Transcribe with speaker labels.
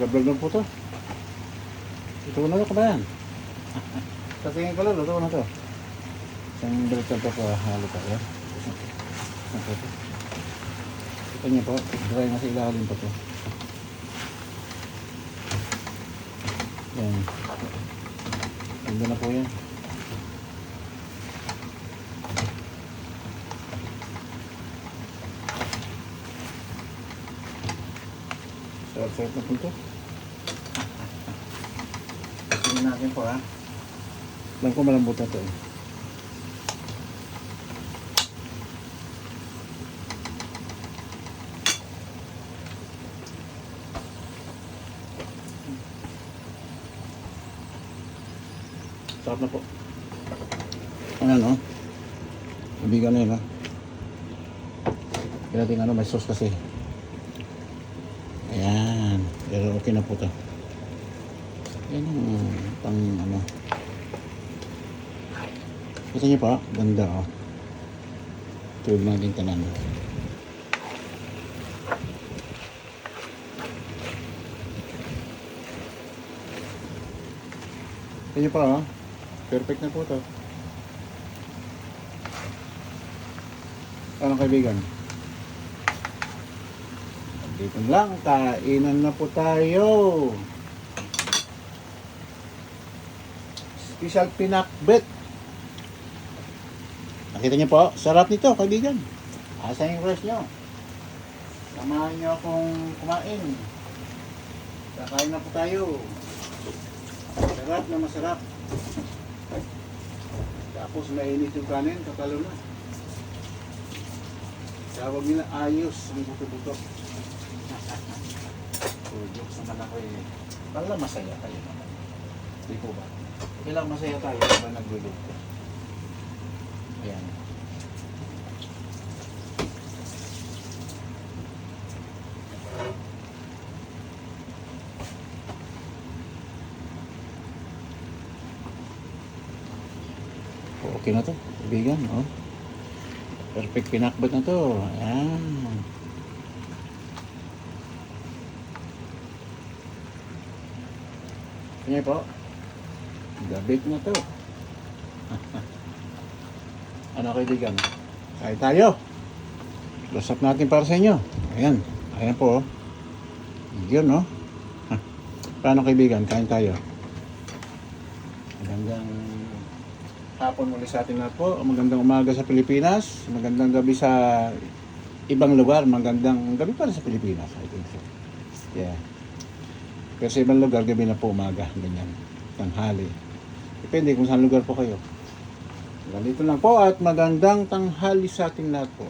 Speaker 1: Gablog na po to. Ito na to kabayan. Sa tingin ko lang, luto na to. Isang balitan pa po, halo pa. Yan. Ito po. Ito niyo po, dry na sa ilalim pa to. Yan. Ganda na po yan. Sarap-sarap na po ito. Tingnan natin po ha. Alam ko malambot na ito eh. Sarap na po. Ayan o. Ibigan na yun ha. Kaya ano, may sauce kasi. Ayan. Pero okay na po to. Yan ang pang ano. Kita niyo pa, ganda oh. Tulad ng ating tanan. Kita niyo pa oh. Perfect na po to. Anong kaibigan? Dito lang, kainan na po tayo. Special pinakbet. Nakita niyo po, sarap nito, kaibigan. Asa yung rice nyo? Samahan niyo akong kumain. Kakain na po tayo. Sarap na masarap. Tapos mainit yung kanin, kakalo na. Tawag nila ayos ang buto-buto. Oh, jokes naman ako eh. Pala masaya kayo naman. Di po ba? Kailang masaya tayo habang nagluluto. Ayan. Okay na to. Kaibigan, oh. Perfect pinakbet na to. Ayan. Kanya po. Gabik na to. ano kaibigan? Kain tayo. Lusap natin para sa inyo. Ayan. Ayan po. oh. Yun, no? Paano kaibigan? Kain tayo. Magandang hapon muli sa atin lahat po. Magandang umaga sa Pilipinas. Magandang gabi sa ibang lugar. Magandang gabi para sa Pilipinas. I think so. Yeah. Pero sa ibang lugar, gabi na po umaga. Ganyan. Tanghali. Depende kung saan lugar po kayo. Ganito lang po at magandang tanghali sa ating lahat po.